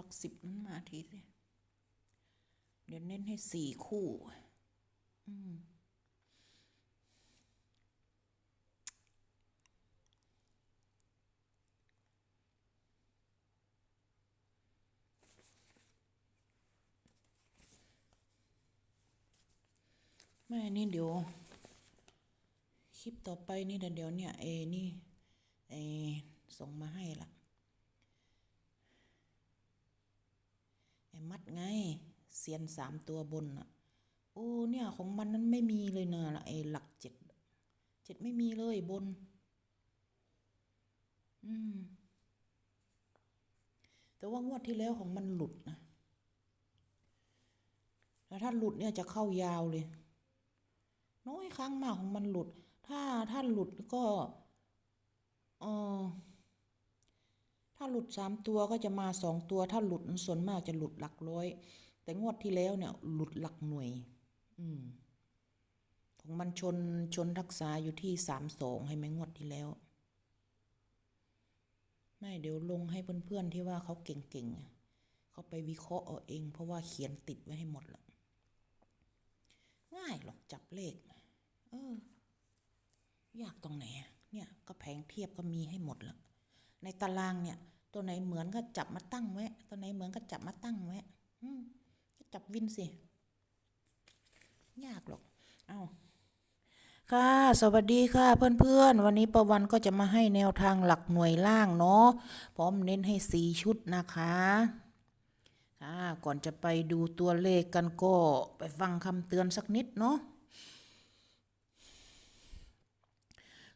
ลักสิบนั้นมาทีสิเดี๋ยวเน้นให้สี่คู่ อืมแม่นี่เดี๋ยว คลิปต่อไปนี่เดี๋ยวเนี่ยเอนี่เอส่งมาให้ละไอ้ มัดไงเซียนสามตัวบนอะโอ้เนี่ยของมันนั้นไม่มีเลยนะไอ้หลักเจ็ดเจ็ดไม่มีเลยบน อืม แต่ว่างวดที่แล้วของมันหลุดนะแล้วถ้าหลุดเนี่ยจะเข้ายาวเลย น้อยครั้งมากของมันหลุด ถ้าถ้าหลุดก็เออ ถ้าหลุดสามตัวก็จะมาสองตัว ถ้าหลุดส่วนมากจะหลุดหลักร้อย แต่งวดที่แล้วเนี่ย หลุดหลักหน่วย อืม ของมันชนชนรักษาอยู่ที่สามสองให้ไหมงวดที่แล้ว ไม่เดี๋ยวลงให้เพื่อนๆที่ว่าเขาเก่งๆเขาไปวิเคราะห์เอาเอง เพราะว่าเขียนติดไว้ให้หมดแล้วง่ายหรอกจับเลข เออ ยากตรงไหนเนี่ย ก็แผงเทียบก็มีให้หมดแล้ว ในตารางเนี่ย ตัวไหนเหมือนก็จับมาตั้งไว้ ตัวไหนเหมือนก็จับมาตั้งไว้อืมก็จับวินสิ ยากหรอก เอาค่ะ สวัสดีค่ะเพื่อนๆ วันนี้ประวันก็จะมาให้แนวทางหลักหน่วยล่างเนาะ พร้อมเน้นให้สีชุดนะคะค่ะก่อนจะไปดูตัวเลขกันก็ไปฟังคำเตือนสักนิดเนาะ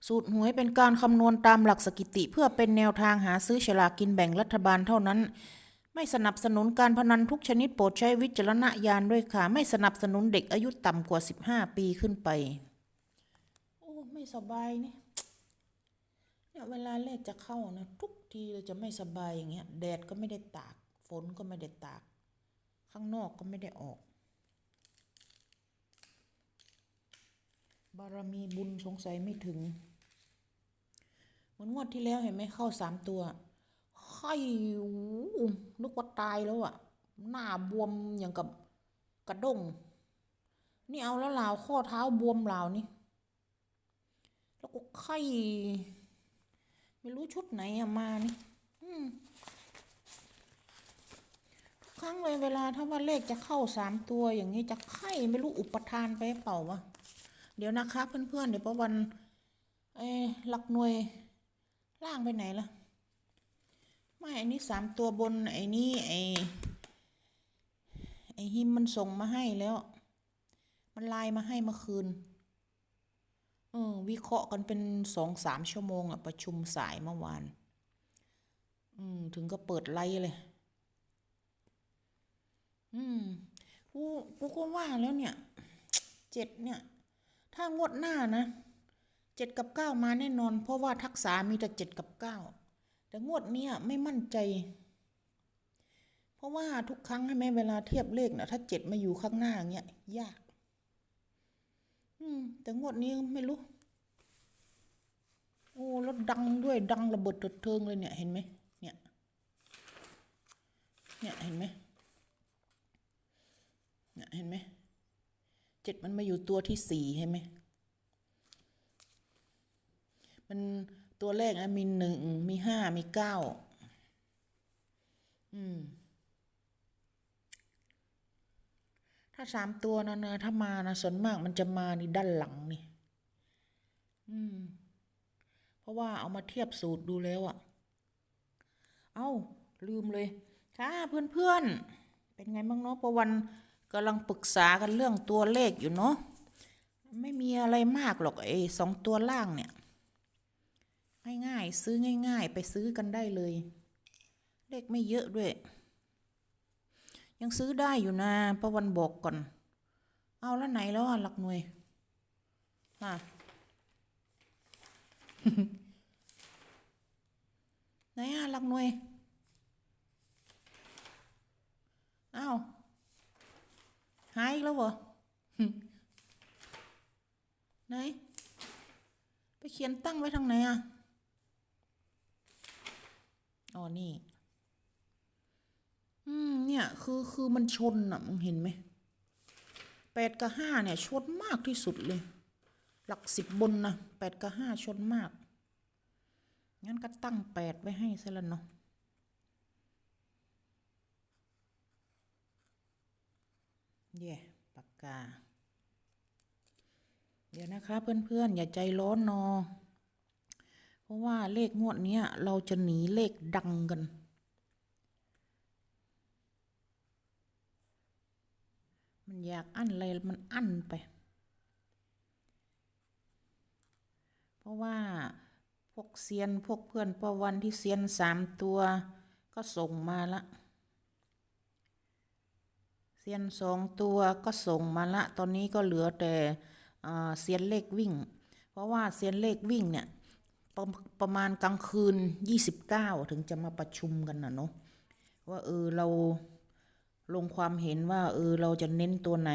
สูตรหวยเป็นการคำนวณตามหลักสถิติเพื่อเป็นแนวทางหาซื้อฉลากกินแบ่งรัฐบาลเท่านั้น ไม่สนับสนุนการพนันทุกชนิดโปรดใช้วิจารณญาณด้วยค่ะ ไม่สนับสนุนเด็กอายุต่ำกว่า 15 ปีขึ้นไป โอ้ ไม่สบายนี่เนี่ยเวลาเลขจะเข้านะ ทุกทีเลยจะไม่สบายอย่างเงี้ย แดดก็ไม่ได้ตาก ฝนก็ไม่ได้ตาก ข้างนอกก็ไม่ได้ออก บารมีบุญสงสัยไม่ถึง เหมันงวดที่แล้วเห็นไหมเข้าสามตัวไข้นึกว่าตายแล้วอะหน้าบวมอย่างกับกระด้งนี่เอาแล้วลาวข้อเท้าบวมลาวนี่ แล้วก็ไข้ไม่รู้ชุดไหนอะมานี่ทุกครั้งเลยเวลาถ้าว่าเลขจะเข้าสามตัวอย่างนี้จะไข้ไม่รู้อุปทานไปเปล่าวะเดี๋ยวนะคะเพื่อนๆเดี๋ยวประวันเอ้หลักหน่วย ล่างไปไหนล่ะ ไม่ไอ้นี่สามตัวบนไอ้นี่ไอ้ไอ้หิมมันส่งมาให้แล้ว มันไลน์มาให้เมื่อคืนเออวิเคราะห์กันเป็นสองสามชั่วโมงอะประชุมสายเมื่อวาน อืม ถึงก็เปิดไลน์เลย อืมกูกูก็ว่าแล้วเนี่ย เจ็ดเนี่ย ถ้างวดหน้านะ เจ็ดกับเก้ามาแน่นอน เพราะว่าทักษะมีแต่เจ็ดกับเก้าแต่งวดเนี้ยไม่มั่นใจ เพราะว่าทุกครั้งให้แม่เวลาเทียบเลขนะถ้าเจ็ดมาอยู่ข้างหน้าเงี้ยยาก อืม แต่งวดนี้ไม่รู้ โอ้แล้วดังด้วยดังระเบิดเถิดเทิงเลยเนี่ยเห็นไหมเนี่ย เนี่ยเห็นไหมเนี่ยเห็นไหมเจ็ดมันมาอยู่ตัวที่สี่เห็นไหม มันตัวเลขนะมีหนึ่งมีห้ามีเก้าอืม ถ้าสามตัวนะนะถ้ามานะส่วนมากมันจะมานี่ด้านหลังนี่ อืม เพราะว่าเอามาเทียบสูตรดูแล้วอะ่ะเอ้า ลืมเลย ค่ะ เพื่อนๆเป็นไงบ้างเนาะประวันกำลังปรึกษากันเรื่องตัวเลขอยู่เนาะไม่มีอะไรมากหรอกไอ้สองตัวล่างเนี่ย ง่ายๆ ซื้อง่าย ๆ ไปซื้อกันได้เลย เลขไม่เยอะด้วย ยังซื้อได้อยู่นะประวันบอกก่อน เอาแล้วไหนแล้วหลักหน่วยฮะไหนอะหลักหน่วยอ้าวหายแล้วเหรอไหนไปเขียนตั้งไว้ทางไหนอะ อ๋อนี่ อืม เนี่ย คือ คือมันชนอะมึงเห็นไหมแปดกับห้าเนี่ย ชนมากที่สุดเลย หลักสิบบนนะแปดกับห้าชนมาก งั้นก็ตั้งแปดไว้ให้ซะละเนาะเย่ปากกา เดี๋ยวนะคะเพื่อนๆ อย่าใจร้อนนอ เพราะว่าเลขงวดนี้เราจะหนีเลขดังกัน มันอยากอั้นอะไรมันอั้นไป เพราะว่าพวกเซียนพวกเพื่อนประวันที่เซียนสามตัวก็ส่งมาละเซียนสองตัวก็ส่งมาละ ตอนนี้ก็เหลือแต่เซียนเลขวิ่ง เพราะว่าเซียนเลขวิ่งเนี่ย ประประมาณกลางคืน29ถึงจะมาประชุมกันนะเนาะว่าเออเราลงความเห็นว่า เออเราจะเน้นตัวไหน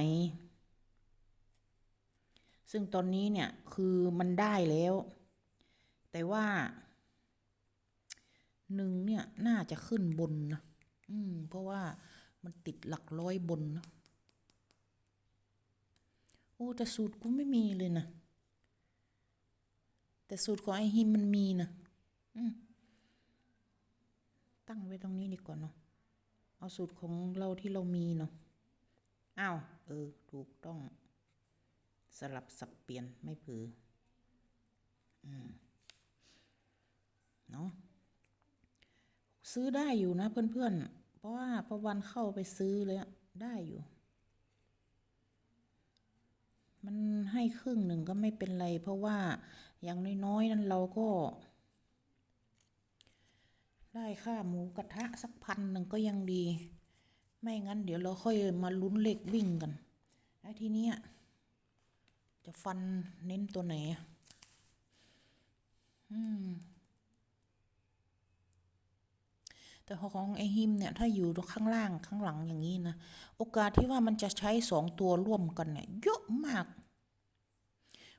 ซึ่งตอนนี้เนี่ยคือมันได้แล้ว แต่ว่าหนึ่งเนี่ยน่าจะขึ้นบนนะอืม เพราะว่ามันติดหลักร้อยบนนะโอ้แต่สูตรกูไม่มีเลยนะ แต่สูตรของไอฮิมมันมีนะตั้งไว้ตรงนี้ดีกว่าเนาะเอาสูตรของเราที่เรามีเนาะอ้าวเออ ถูกต้อง สลับสับเปลี่ยนไม่ผืออืมเนาะซื้อได้อยู่นะเพื่อนๆ เพราะว่าพอวันเข้าไปซื้อเลยอะได้อยู่ มันให้ครึ่งหนึ่งก็ไม่เป็นไร เพราะว่าอย่างน้อยๆนั้นเราก็ ได้ค่าหมูกระทะสักพันหนึ่งก็ยังดี ไม่งั้นเดี๋ยวเราค่อยมาลุ้นเลขวิ่งกันไอ้ทีเนี้ยจะฟันเน้นตัวไหนอะอืม แต่ของไอฮิมเนี่ยถ้าอยู่ข้างล่างข้างหลังอย่างนี้นะ โอกาสที่ว่ามันจะใช้สองตัวร่วมกันเนี่ยเยอะมาก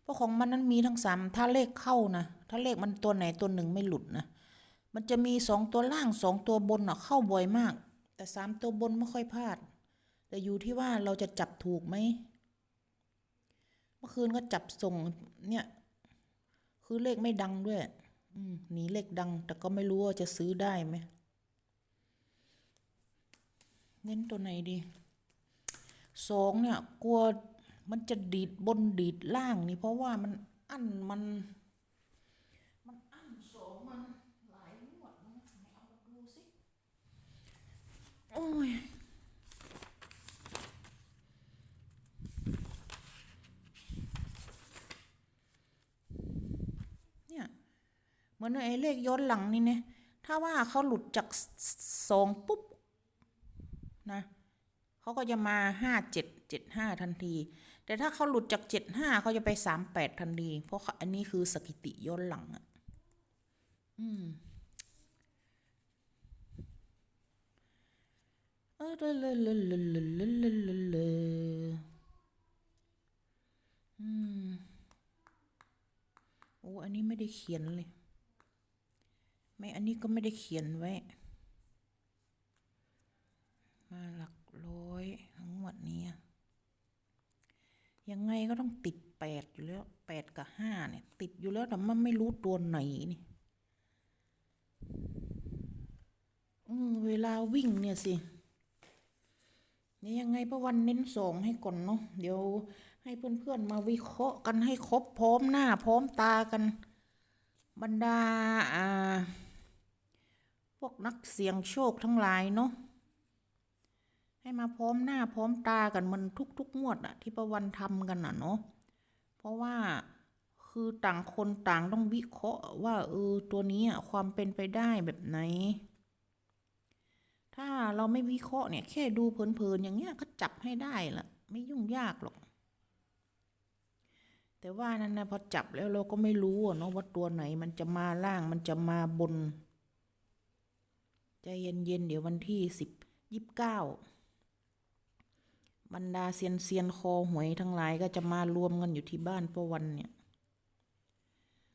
เพราะของมันนั้นมีทั้งสามถ้าเลขเข้านะถ้าเลขมันตัวไหนตัวหนึ่งไม่หลุดนะมันจะมีสองตัวล่างสองตัวบนอะเข้าบ่อยมาก แต่สามตัวบนไม่ค่อยพลาด แต่อยู่ที่ว่าเราจะจับถูกไหมเมื่อคืนก็จับส่งเนี่ย คือเลขไม่ดังด้วย อืมหนีเลขดัง แต่ก็ไม่รู้ว่าจะซื้อได้ไหม เน้นตัวไหนดีสองเนี่ย กลัวมันจะดีดบนดีดล่างนี่เพราะว่ามันอั้นมัน มันอั้นสองมันหลายงวดนะไหนเอามาดูสิโอ้ยเนี่ยเหมือนไอ้เลขย้อนหลังนี่เนี่ยถ้าว่าเขาหลุดจากสองปุ๊บ นะเขาก็จะมาห้าเจ็ดเจ็ดห้าทันที แต่ถ้าเขาหลุดจากเจ็ดห้าเขาจะไปสามแปดทันที เพราะเขาอันนี้คือสถิติย้อนหลังอะ อืมเออเลเลเลเลเลเลเลเลอืมโอ้อันนี้ไม่ได้เขียนเลย ไม่ อันนี้ก็ไม่ได้เขียนไว้ มาหลักร้อยทั้งหมดนี้ยังไงก็ต้องติดแปดอยู่แล้วแปดกับห้าเนี่ย ติดอยู่แล้วแต่มันไม่รู้ตัวไหนนี่เวลาวิ่งเนี่ยสินี่ยังไงพระวันเน้นสองให้ก่อนเนาะเดี๋ยวให้เพื่อนๆมาวิเคราะห์กันให้ครบพร้อมหน้า พร้อมตากัน บรรดาพวกนักเสี่ยงโชคทั้งหลายเนาะ ให้มาพร้อมหน้าพร้อมตากันมันทุกๆงวดอะที่ประวันทำกันอะเนาะเพราะว่าคือต่างคนต่างต้องวิเคราะห์ว่าเออตัวนี้อะความเป็นไปได้แบบไหน ถ้าเราไม่วิเคราะห์เนี่ยแค่ดูเพลินๆอย่างเงี้ยก็จับให้ได้ละไม่ยุ่งยากหรอก แต่ว่านั่นนะพอจับแล้วเราก็ไม่รู้อะเนาะว่าตัวไหนมันจะมาล่างมันจะมาบนใจเย็นๆเดี๋ยววันที่สิบยี่สิบเก้า บรรดาเซียนเซียนคอหวยทั้งหลายก็จะมารวมกันอยู่ที่บ้านประวันเนี่ย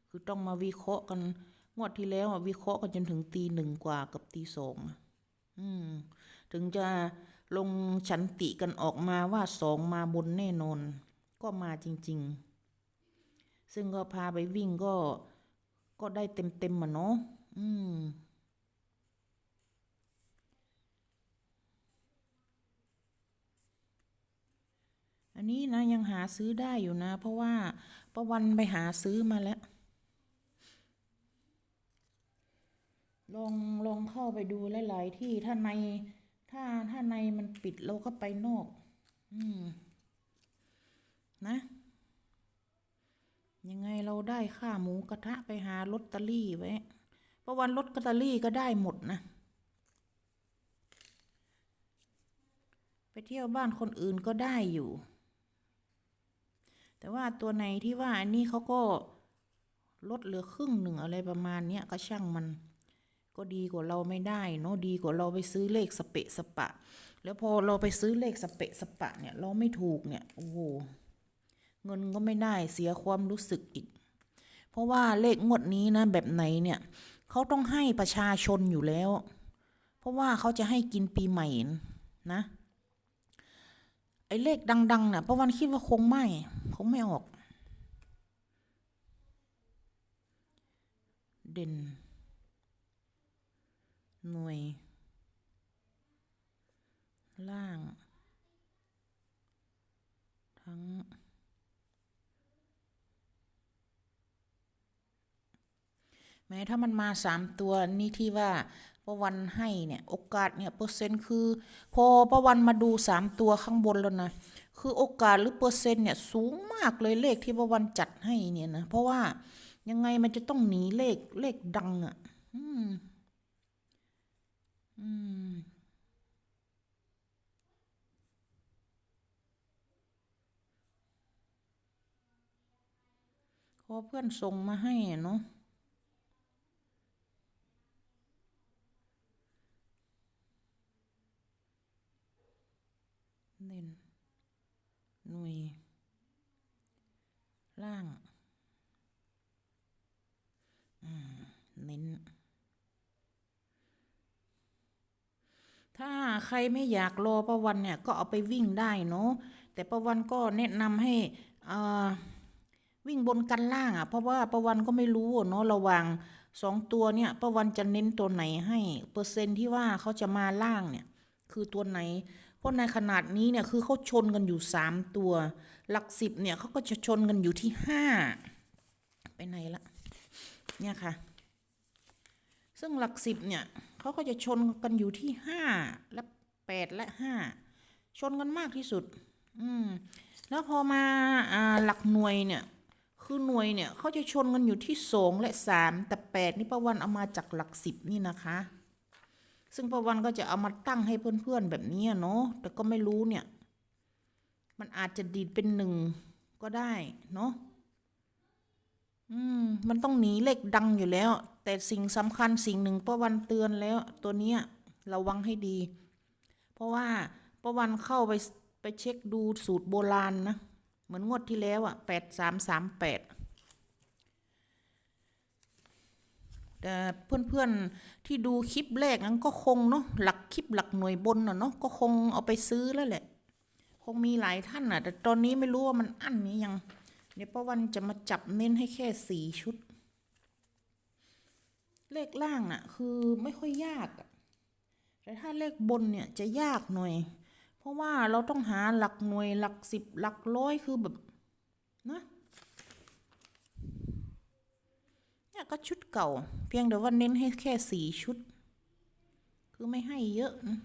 คือต้องมาวิเคราะห์กันงวดที่แล้วอะวิเคราะห์กันจนถึงตีหนึ่งกว่ากับตีสองอืม ถึงจะลงฉันติกันออกมาว่าสองมาบนแน่นอน ก็มาจริง ๆ ซึ่งก็พาไปวิ่งก็ก็ได้เต็มๆอะเนาะอืม อันนี้นะยังหาซื้อได้อยู่นะ เพราะว่าประวันไปหาซื้อมาแล้ว ลองลองเข้าไปดูหลายๆที่ถ้าในถ้าถ้าในมันปิดเราก็ไปนอก อืม นะ ยังไงเราได้ค่าหมูกระทะไปหาลอตเตอรี่ไว้เพระวันลอตเตอรี่ก็ได้หมดนะไปเที่ยวบ้านคนอื่นก็ได้อยู่ แต่ว่าตัวไหนที่ว่าอันนี้เขาก็ลดเหลือครึ่งหนึ่งอะไรประมาณเนี้ยก็ช่างมัน ก็ดีกว่าเราไม่ได้เนาะดีกว่าเราไปซื้อเลขสเปะสปะ แล้วพอเราไปซื้อเลขสเปะสปะเนี่ยเราไม่ถูกเนี่ยโอ้โหเงินก็ไม่ได้เสียความรู้สึกอีก เพราะว่าเลขงวดนี้นะแบบไหนเนี่ยเขาต้องให้ประชาชนอยู่แล้ว เพราะว่าเขาจะให้กินปีใหม่นะไอ้เลขดังๆน่ะประวันคิดว่าคงไม่ คงไม่ออก เด่น หน่วย ล่าง ทั้ง แม้ถ้ามันมาสามตัวนี่ที่ว่าประวันให้เนี่ย โอกาสเนี่ย เปอร์เซ็นต์คือ พอประวันมาดูสามตัวข้างบนแล้วนะ คือโอกาสหรือเปอร์เซ็นต์เนี่ยสูงมากเลยเลขที่ประวันจัดให้เนี่ยนะ เพราะว่ายังไงมันจะต้องหนีเลขเลขดังอะ่ะ อืม อืมขอเพื่อนส่งมาให้เนาะเน้น หน่วย ล่างเน้น ถ้าใครไม่อยากรอประวันเนี่ย ก็เอาไปวิ่งได้เนาะแต่ประวันก็แนะนำให้อ่าวิ่งบนกันล่างอะเพราะว่าประวันก็ไม่รู้เนาะระหว่างสองตัวเนี่ยประวันจะเน้นตัวไหนให้ เปอร์เซ็นต์ที่ว่าเขาจะมาล่างเนี่ย คือตัวไหน ราะในขนาดนี้เนี่ยคือเขาชนกันอยู่สามตัว หลักสิบเนี่ยเขาก็จะชนกันอยู่ที่ห้าไปไหนละเนี่ยค่ะ ซึ่งหลักสิบเนี่ยเขาก็จะชนกันอยู่ที่ห้าและแปดและห้าชนกันมากที่สุด อืม แล้วพอมาอ่าหลักหน่วยเนี่ย คือหน่วยเนี่ยเขาจะชนกันอยู่ที่สองและสามแต่แปดนี่ประวันเอามาจากหลักสิบนี่นะคะ ซึ่งประวันก็จะเอามาตั้งให้เพื่อนๆแบบนี้เนาะแต่ก็ไม่รู้เนี่ย มันอาจจะดีดเป็นหนึ่งก็ได้เนาะอืม มันต้องหนีเลขดังอยู่แล้ว แต่สิ่งสำคัญสิ่งหนึ่งประวันเตือนแล้ว ตัวเนี้ยระวังให้ดี เพราะว่าประวันเข้าไปไปเช็คดูสูตรโบราณนะ เหมือนงวดที่แล้วอะแปดสามสามแปดแต่ เพื่อนๆที่ดูคลิปแรกนั้นก็คงเนาะหลักคลิปหลักหน่วยบนน่ะเนาะก็คงเอาไปซื้อแล้วแหละ คงมีหลายท่านอะ แต่ตอนนี้ไม่รู้ว่ามันอั้นนี้ยัง เดี๋ยวป้าวันจะมาจับเน้นให้แค่สี่ชุด เลขล่างน่ะ คือไม่ค่อยยากแต่ถ้าเลขบนเนี่ยจะยากหน่อย เพราะว่าเราต้องหาหลักหน่วยหลักสิบหลักร้อยคือแบบนะ เนี่ยก็ชุดเก่า เพียงแต่ว่าเน้นให้แค่สี่ชุด คือไม่ให้เยอะนะ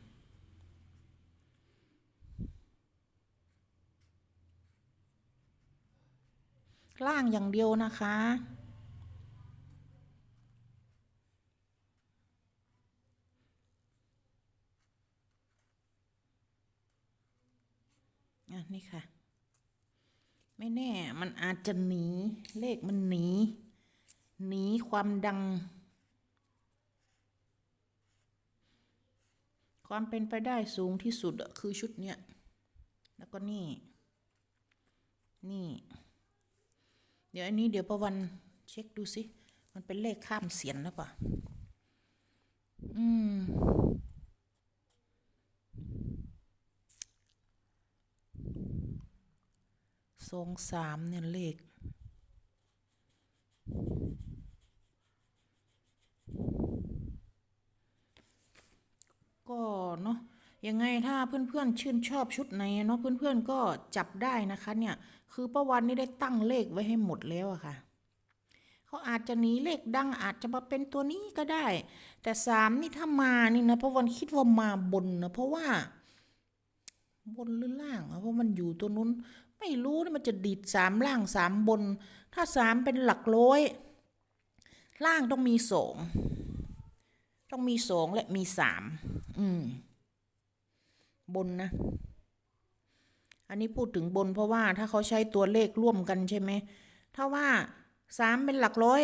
ล่างอย่างเดียวนะคะ อะ นี่ค่ะ ไม่แน่ มันอาจจะหนี เลขมันหนี หนีความดัง ความเป็นไปได้สูงที่สุดคือชุดเนี้ย แล้วก็นี่ นี่ เดี๋ยวอันนี้เดี๋ยวประวันเช็คดูสิมันเป็นเลขข้ามเสียนหรือเปล่า อืม ทรงสามเนี่ยเลข ยังไงถ้าเพื่อนๆชื่นชอบชุดไหนเนาะเพื่อนๆก็จับได้นะคะเนี่ยคือประวันนี่ได้ตั้งเลขไว้ให้หมดแล้วอะค่ะเขาอาจจะหนีเลขดังอาจจะมาเป็นตัวนี้ก็ได้ แต่สามนี่ถ้ามานี่นะประวันคิดว่ามาบนนะเพราะว่า บนหรือล่างเพราะมันอยู่ตัวนู้น ไม่รู้นะมันจะดีดสามล่างสามบน ถ้าสามเป็นหลักร้อยล่างต้องมีสองต้องมีสองและมีสามอืม บนนะ อันนี้พูดถึงบนเพราะว่าถ้าเขาใช้ตัวเลขร่วมกันใช่ไหม ถ้าว่าสามเป็นหลักร้อย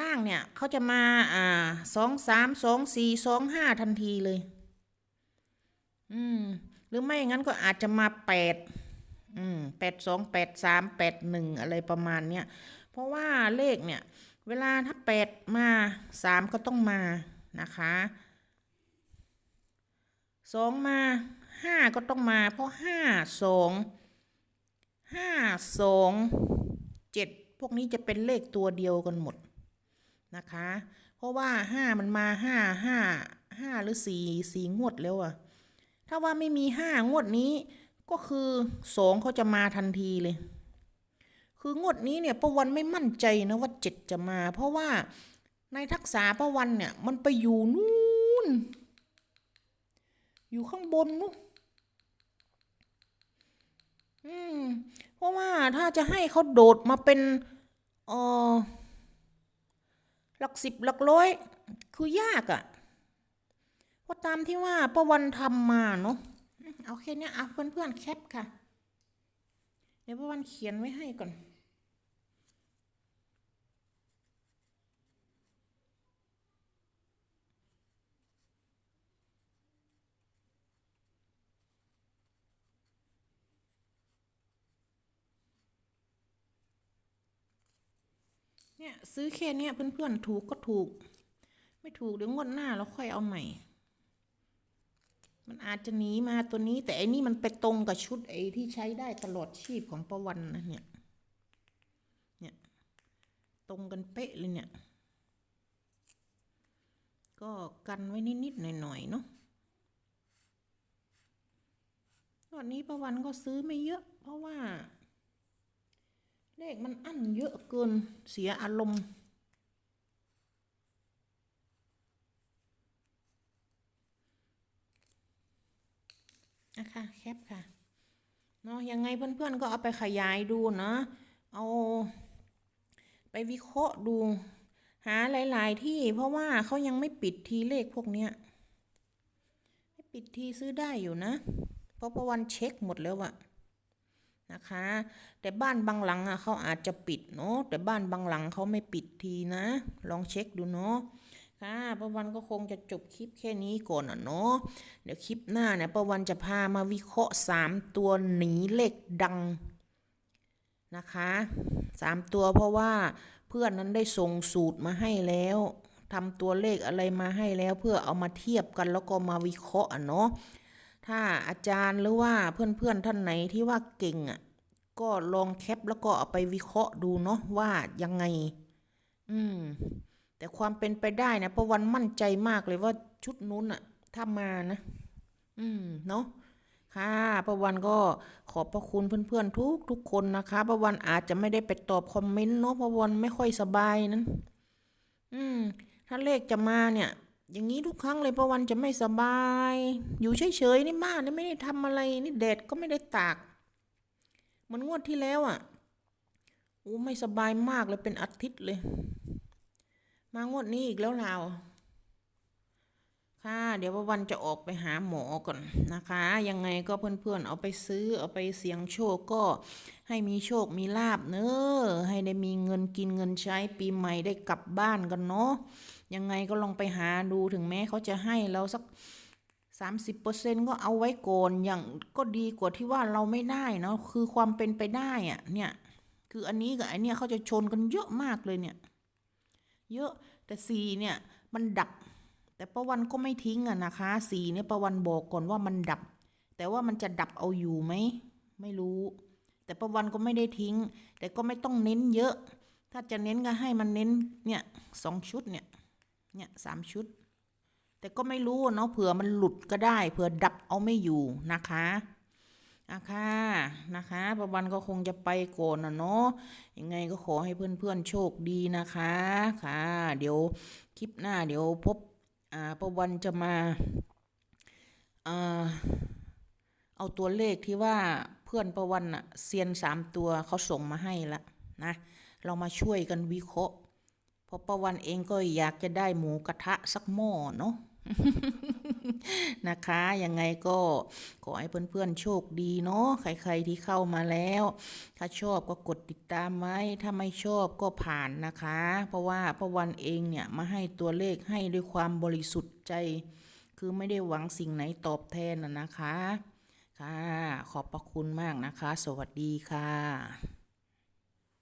ล่างเนี่ยเขาจะมาอ่าสองสามสองสี่สองห้าทันทีเลย อืม หรือไม่งั้นก็อาจจะมาแปดอืมแปดสองแปดสามแปดหนึ่งอะไรประมาณเนี้ย เพราะว่าเลขเนี่ย เวลาถ้าแปดมาสามก็ต้องมานะคะ สองมาห้าก็ต้องมา เพราะห้าสองห้าสองเจ็ดพวกนี้จะเป็นเลขตัวเดียวกันหมดนะคะ เพราะว่าห้ามันมาห้าห้าห้าหรือสี่สี่งวดแล้วอะถ้าว่าไม่มีห้างวดนี้ก็คือสองเขาจะมาทันทีเลย คืองวดนี้เนี่ยประวันไม่มั่นใจนะว่าเจ็ดจะมา เพราะว่าในทักษะประวันเนี่ยมันไปอยู่นู่น อยู่ข้างบนนู้นอืม เพราะว่าถ้าจะให้เขาโดดมาเป็นเออหลักสิบหลักร้อย คือยากอะ่ะเพราะตามที่ว่าประวันทำมาเนาะเอาแค่นี้เอาเพื่อนๆแคปค่ะ เดี๋ยวประวันเขียนไว้ให้ก่อน เนี่ยซื้อแค่เนี้ยเพื่อนๆถูกก็ถูก ไม่ถูกเดี๋ยวงวดหน้าเราค่อยเอาใหม่ มันอาจจะหนีมาตัวนี้ แต่อันนี้มันไปตรงกับชุดไอ้ที่ใช้ได้ตลอดชีพของประวันนะเนี่ย เนี่ย ตรงกันเป๊ะเลยเนี่ย ก็กันไว้นิดๆหน่อยๆเนาะวันนี้ประวันก็ซื้อไม่เยอะ เพราะว่า เลขมันอั้นเยอะเกินเสียอารมณ์นะคะแคปค่ะเนาะยังไงเพื่อนๆก็เอาไปขยายดูเนาะเอาไปวิเคราะห์ดู หาหลาย ๆ ที่เพราะว่าเขายังไม่ปิดทีเลขพวกเนี้ยไม่ปิดทีซื้อได้อยู่นะ เพราะประวันเช็คหมดแล้วอะ นะคะ แต่บ้านบางหลังอะเขาอาจจะปิดเนาะแต่บ้านบางหลังเขาไม่ปิดทีนะ ลองเช็คดูเนาะค่ะประวันก็คงจะจบคลิปแค่นี้ก่อนอะเนาะเดี๋ยวคลิปหน้าเนี่ยประวันจะพามาวิเคราะห์สามตัวหนีเลขดังนะคะสามตัวเพราะว่าเพื่อนนั้นได้ส่งสูตรมาให้แล้วทำตัวเลขอะไรมาให้แล้วเพื่อเอามาเทียบกันแล้วก็มาวิเคราะห์อะเนาะ ถ้าอาจารย์หรือว่าเพื่อนๆท่านไหนที่ว่าเก่งอะก็ลองแคปแล้วก็เอาไปวิเคราะห์ดูเนาะว่ายังไง อืม แต่ความเป็นไปได้นะประวันมั่นใจมากเลยว่าชุดนู้นอะถ้ามานะ อืม เนาะค่ะประวันก็ขอบพระคุณเพื่อนๆทุกทุกคนนะคะประวันอาจจะไม่ได้ไปตอบคอมเมนต์เนาะประวันไม่ค่อยสบายนั้น อืม ถ้าเลขจะมาเนี่ย อย่างนี้ทุกครั้งเลยประวันจะไม่สบาย อยู่เฉยๆนี่บ้านนี่ไม่ได้ทำอะไรนี่แดดก็ไม่ได้ตากเหมือนงวดที่แล้วอะ่ะโอ้ไม่สบายมากเลยเป็นอาทิตย์เลย มางวดนี้อีกแล้วเราวค่ะ เดี๋ยวประวันจะออกไปหาหมอก่อนนะคะ ยังไงก็เพื่อนๆ เอาไปซื้อเอาไปเสี่ยงโชคก็ให้มีโชคมีลาบเนอะให้ได้มีเงินกินเงินใช้ปีใหม่ได้กลับบ้านกันเนาะ ยังไงก็ลองไปหาดูถึงแม้เขาจะให้เราสักสามสิบเปอร์เซ็นก็เอาไว้ก่อนอย่างก็ดีกว่าที่ว่าเราไม่ได้เนาะคือความเป็นไปได้อะเนี่ย คืออันนี้กับอันเนี้ยเขาจะชนกันเยอะมากเลยเนี่ย เยอะแต่สีเนี่ยมันดับ แต่ประวันก็ไม่ทิ้งอะนะคะสีเนี่ยประวันบอกก่อนว่ามันดับ แต่ว่ามันจะดับเอาอยู่ไหมไม่รู้ แต่ประวันก็ไม่ได้ทิ้ง แต่ก็ไม่ต้องเน้นเยอะ ถ้าจะเน้นก็ให้มันเน้นเนี่ยสองชุดเนี่ย เนี่ยสามชุด แต่ก็ไม่รู้เนาะเผื่อมันหลุดก็ได้ เผื่อดับเอาไม่อยู่นะคะอะค่ะนะคะประวันก็คงจะไปก่อนนะเนาะยังไงก็ขอให้เพื่อนๆโชคดีนะคะค่ะ เดี๋ยวคลิปหน้าเดี๋ยวพบอ่าประวันจะมาอ่าเอาตัวเลขที่ว่าเพื่อนประวันอะเซียนสามตัวเขาส่งมาให้ละนะ เรามาช่วยกันวิเคราะห์ พราะประวันเองก็อยากจะได้หมูกระทะสักหม้อเนาะนะคะยังไงก็ขอให้เพื่อนๆโชคดีเนาะใครๆที่เข้ามาแล้ว ถ้าชอบก็กดติดตามไว้ถ้าไม่ชอบก็ผ่านนะคะ เพราะว่าประวันเองเนี่ยมาให้ตัวเลขให้ด้วยความบริสุทธิ์ใจ คือไม่ได้หวังสิ่งไหนตอบแทนนะนะคะค่ะขอบพระคุณมากนะคะ สวัสดีค่ะ